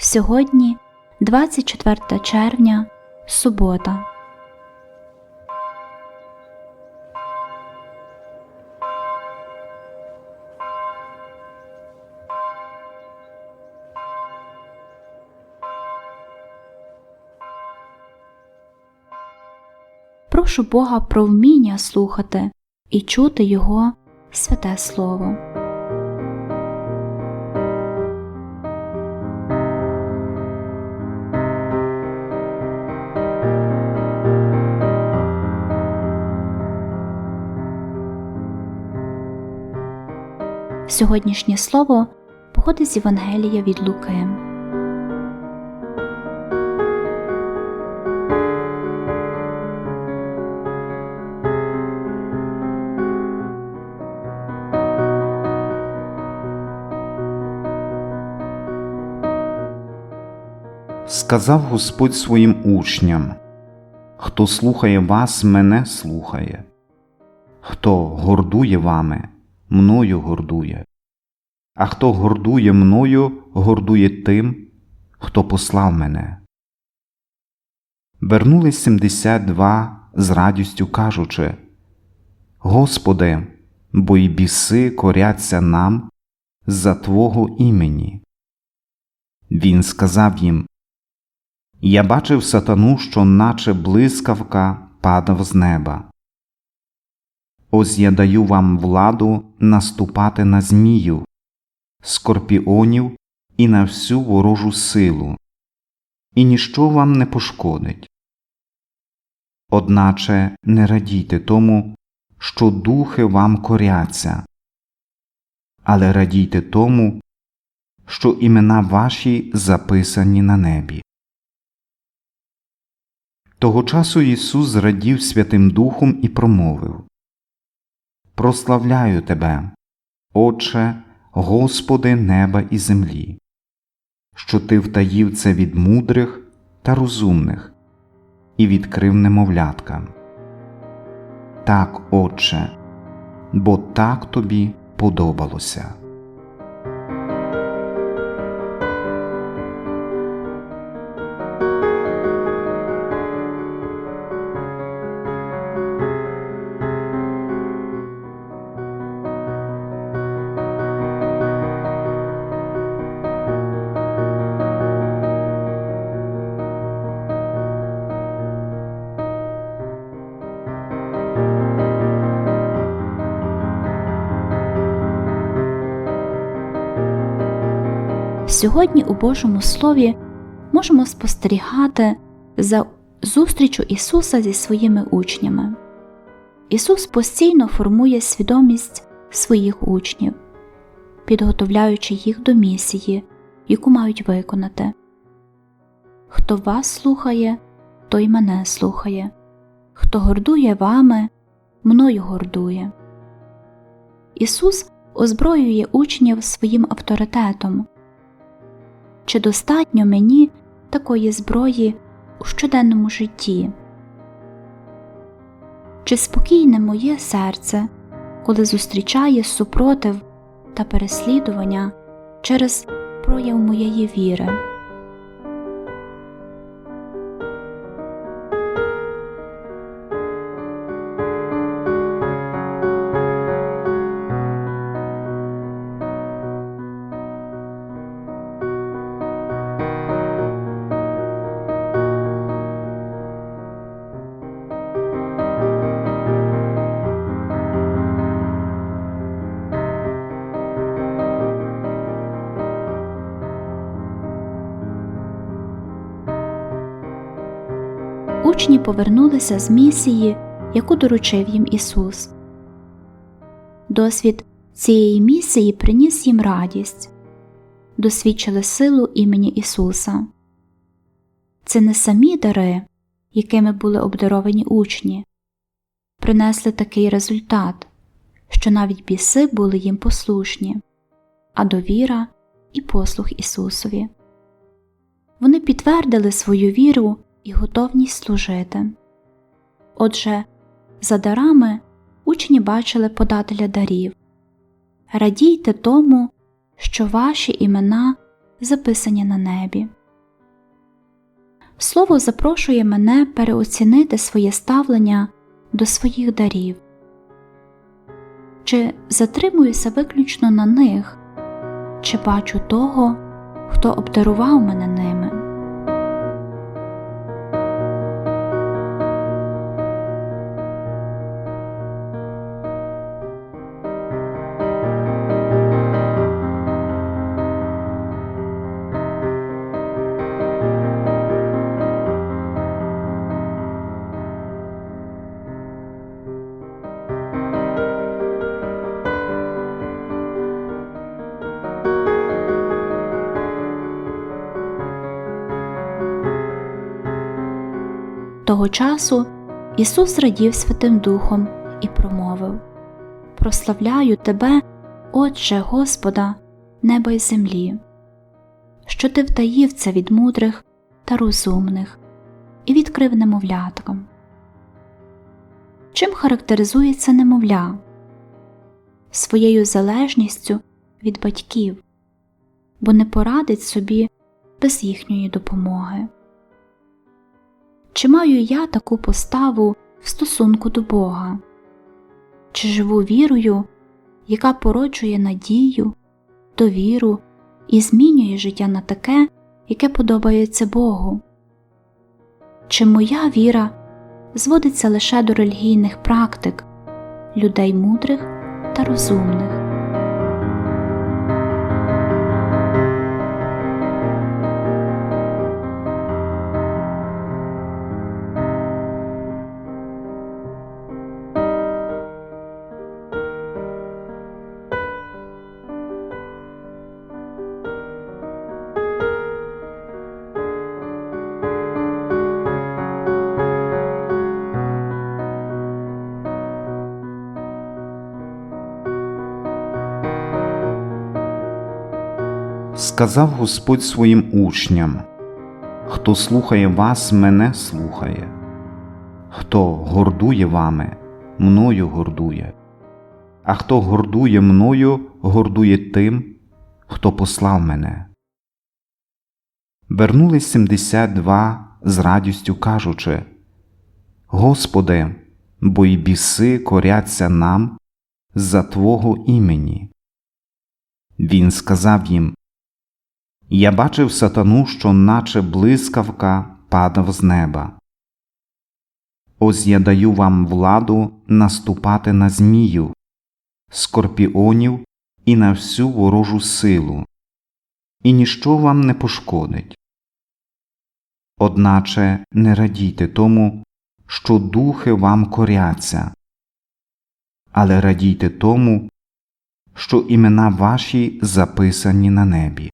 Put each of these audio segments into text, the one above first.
Сьогодні 24 червня, субота. Прошу Бога про вміння слухати і чути Його святе Слово. Сьогоднішнє слово походить з Євангелія від Луки. Сказав Господь своїм учням: Хто слухає вас, мене слухає, хто гордує вами, мною гордує, а хто гордує мною, гордує тим, хто послав мене. Вернулись сімдесят два з радістю кажучи Господи, бо й біси коряться нам за Твого імені. Він сказав їм я бачив сатану, що наче блискавка падав з неба. Ось я даю вам владу наступати на змію, скорпіонів і на всю ворожу силу, і ніщо вам не пошкодить. Одначе не радійте тому, що духи вам коряться, але радійте тому, що імена ваші записані на небі. Того часу Ісус зрадів Святим Духом і промовив Прославляю Тебе, Отче, Господи неба і землі, що Ти втаїв це від мудрих та розумних і відкрив немовляткам. Так, Отче, бо так тобі подобалося. Сьогодні у Божому Слові можемо спостерігати за зустрічю Ісуса зі своїми учнями. Ісус постійно формує свідомість своїх учнів, підготовляючи їх до місії, яку мають виконати. Хто вас слухає, той мене слухає, хто гордує вами, мною гордує. Ісус озброює учнів своїм авторитетом. Чи достатньо мені такої зброї у щоденному житті? Чи спокійне моє серце, коли зустрічає супротив та переслідування через прояв моєї віри? Учні повернулися з місії, яку доручив їм Ісус. Досвід цієї місії приніс їм радість, досвідчили силу імені Ісуса. Це не самі дари, якими були обдаровані учні, принесли такий результат, що навіть біси були їм послушні, а довіра і послух Ісусові. Вони підтвердили свою віру і готовність служити. Отже, за дарами учні бачили подателя дарів радійте тому, що ваші імена записані на небі. Слово запрошує мене переоцінити своє ставлення до своїх дарів. Чи затримуюся виключно на них, чи бачу того, хто обдарував мене ними. Того часу Ісус радів Святим Духом і промовив Прославляю Тебе, Отче Господа, неба й землі, що ти втаїв це від мудрих та розумних і відкрив немовляткам. Чим характеризується немовля? Своєю залежністю від батьків, бо не порадить собі без їхньої допомоги. Чи маю я таку поставу в стосунку до Бога? Чи живу вірою, яка породжує надію, довіру і змінює життя на таке, яке подобається Богу? Чи моя віра зводиться лише до релігійних практик, людей мудрих та розумних? Сказав Господь своїм учням Хто слухає вас, мене слухає, хто гордує вами, мною гордує, а хто гордує мною, гордує тим, хто послав мене. Вернулись сімдесят два з радістю кажучи Господи, бо й біси коряться нам за Твого імені. Він сказав їм я бачив сатану, що наче блискавка падав з неба. Ось я даю вам владу наступати на змію, скорпіонів і на всю ворожу силу, і ніщо вам не пошкодить. Одначе не радійте тому, що духи вам коряться, але радійте тому, що імена ваші записані на небі.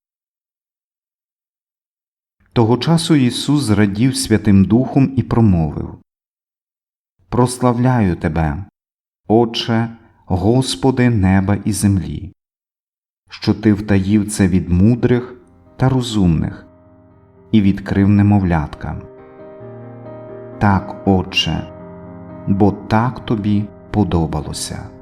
Того часу Ісус зрадів Святим Духом і промовив Прославляю Тебе, Отче, Господи неба і землі, що Ти втаїв це від мудрих та розумних і відкрив немовляткам. Так, Отче, бо так тобі подобалося.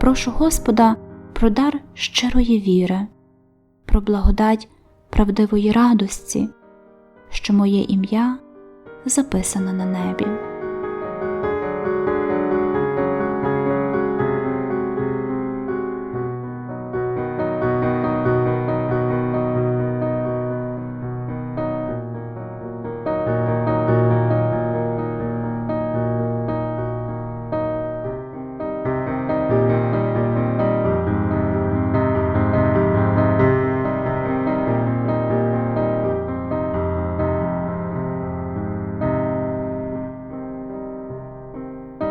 Прошу Господа про дар щирої віри, про благодать правдивої радості, що моє ім'я записане на небі.